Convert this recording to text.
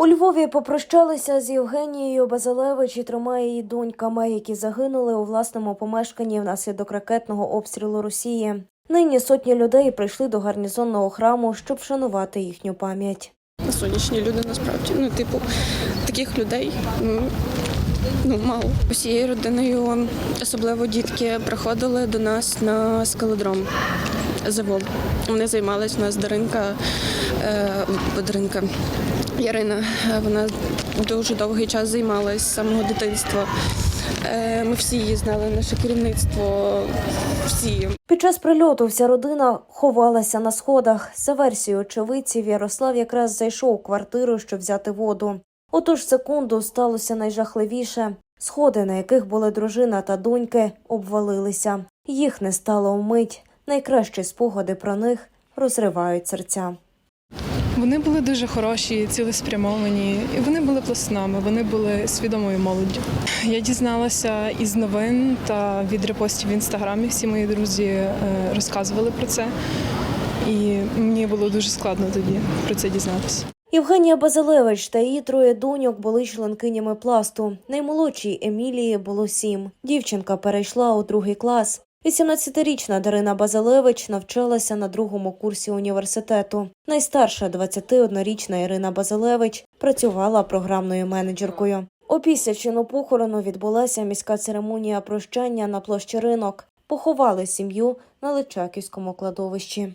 У Львові попрощалися з Євгенією Базилевич і трьома її доньками, які загинули у власному помешканні внаслідок ракетного обстрілу Росії. Нині сотні людей прийшли до гарнізонного храму, щоб вшанувати їхню пам'ять. сонячні люди насправді. Ну, типу, таких людей ну, мало. Усією родиною, особливо дітки, приходили до нас на скалодром завод. Вони займалися у нас Даринка, е, Даринка. Ярина, е, вона дуже довгий час займалась з самого дитинства. Е, Ми всі її знали, наше керівництво, всі. Під час прильоту вся родина ховалася на сходах. За версією очевидців, Ярослав якраз зайшов у квартиру, щоб взяти воду. Отож секунду сталося найжахливіше. Сходи, на яких були дружина та доньки, обвалилися. Їх не стало вмить. Найкращі спогади про них розривають серця. Вони були дуже хороші, цілеспрямовані, і вони були пластунами, вони були свідомою молоддю. Я дізналася із новин та від репостів в інстаграмі. Всі мої друзі е, розказували про це, і мені було дуже складно тоді про це дізнатися. Євгенія Базилевич та її троє доньок були членкинями пласту. Наймолодшій Емілії було сім. Дівчинка перейшла у другий клас. 18-річна Дарина Базилевич навчалася на другому курсі університету. Найстарша 21-річна Ірина Базилевич працювала програмною менеджеркою. Опісля чину похорону відбулася міська церемонія прощання на площі ринок. Поховали сім'ю на Личаківському кладовищі.